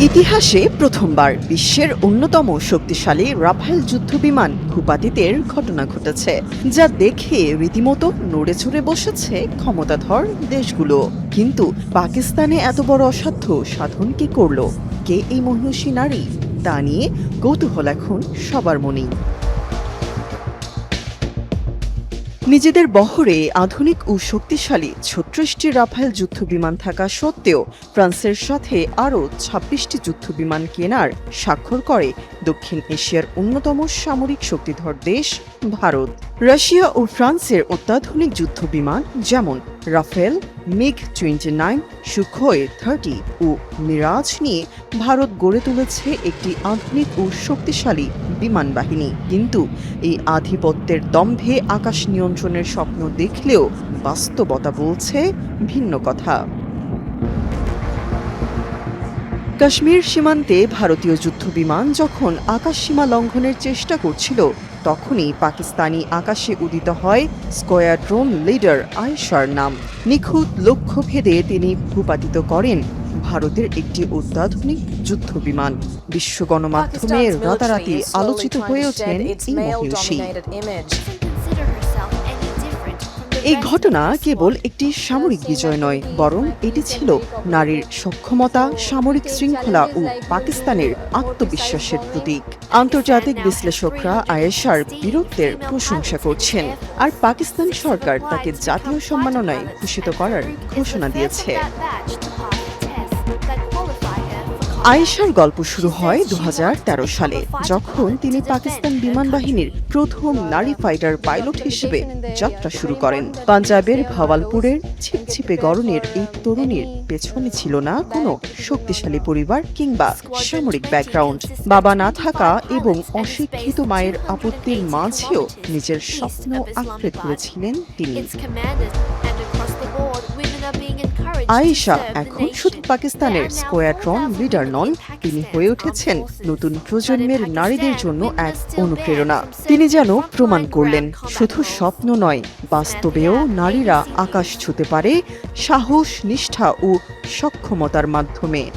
ইতিহাসে প্রথমবার বিশ্বের অন্যতম শক্তিশালী রাফেল যুদ্ধবিমান ভূপাতিতের ঘটনা ঘটেছে, যা দেখে রীতিমতো নড়ে চড়ে বসেছে ক্ষমতাধর দেশগুলো। কিন্তু পাকিস্তানে এত বড় অসাধ্য সাধন কি করল? কে এই মহিষী নারী? তা নিয়ে কৌতূহল এখন সবার মনেই। নিজেদের বহরে আধুনিক ও শক্তিশালী ছত্রিশটি রাফাল যুদ্ধ বিমান থাকা সত্ত্বেও ফ্রান্সের সাথে আরও ছাব্বিশটি যুদ্ধ বিমান কেনার স্বাক্ষর করে দক্ষিণ এশিয়ার অন্যতম সামরিক শক্তিধর দেশ ভারত। রাশিয়া ও ফ্রান্সের অত্যাধুনিক যুদ্ধ বিমান যেমন Rafale MiG twenty nine Sukhoi thirty ও মিরাজ নিয়ে ভারত গড়ে তুলেছে একটি আধুনিক ও শক্তিশালী বিমান বাহিনী। কিন্তু এই আধিপত্যের দম্ভে আকাশ নিয়ন্ত্রণের স্বপ্ন দেখলেও বাস্তবতা বলছে ভিন্ন কথা। কাশ্মীর সীমান্তে ভারতীয় যুদ্ধবিমান যখন আকাশ সীমা লঙ্ঘনের চেষ্টা করছিল তখনই পাকিস্তানি আকাশে উদিত হয় স্কোয়াড্রোন লিডার আয়েশার নাম। নিখুঁত লক্ষ্যভেদে তিনি ভূপাতিত করেন ভারতের একটি অত্যাধুনিক যুদ্ধ বিমান বিশ্ব গণমাধ্যমে রাতারাতি আলোচিত হয়ে ওঠেন এই মহিষী এই ঘটনা কেবল একটি সামরিক বিজয় নয়, বরং এটি ছিল নারীর সক্ষমতা, সামরিক শৃঙ্খলা ও পাকিস্তানের আত্মবিশ্বাসের প্রতীক। আন্তর্জাতিক বিশ্লেষকরা আয়েশার বীরত্বের প্রশংসা করছেন, আর পাকিস্তান সরকার তাকে জাতীয় সম্মাননায় ভূষিত করার ঘোষণা দিয়েছে। আয়েশার গল্প শুরু হয় দু হাজার তেরো সালে, যখন তিনি পাকিস্তান বিমান বাহিনীর প্রথম নারী ফাইটার পাইলট হিসেবে যাত্রা শুরু করেন। পাঞ্জাবের ভাওয়ালপুরের ছিপছিপে গরনের এই তরুণীর পেছনে ছিল না কোনো শক্তিশালী পরিবার কিংবা সামরিক ব্যাকগ্রাউন্ড বাবা না থাকা এবং অশিক্ষিত মায়ের আপত্তির মাঝেও নিজের স্বপ্ন আঁকড়ে ধরেছিলেন তিনি। আয়েশা এখন শুধু পাকিস্তানের স্কোয়াড্রন লিডার নন, তিনি হয়ে উঠেছেন নতুন প্রজন্মের নারীদের জন্য এক অনুপ্রেরণা। তিনি যেন প্রমাণ করলেন, শুধু স্বপ্ন নয়, বাস্তবেও নারীরা আকাশ ছুতে পারে সাহস, নিষ্ঠা ও সক্ষমতার মাধ্যমে।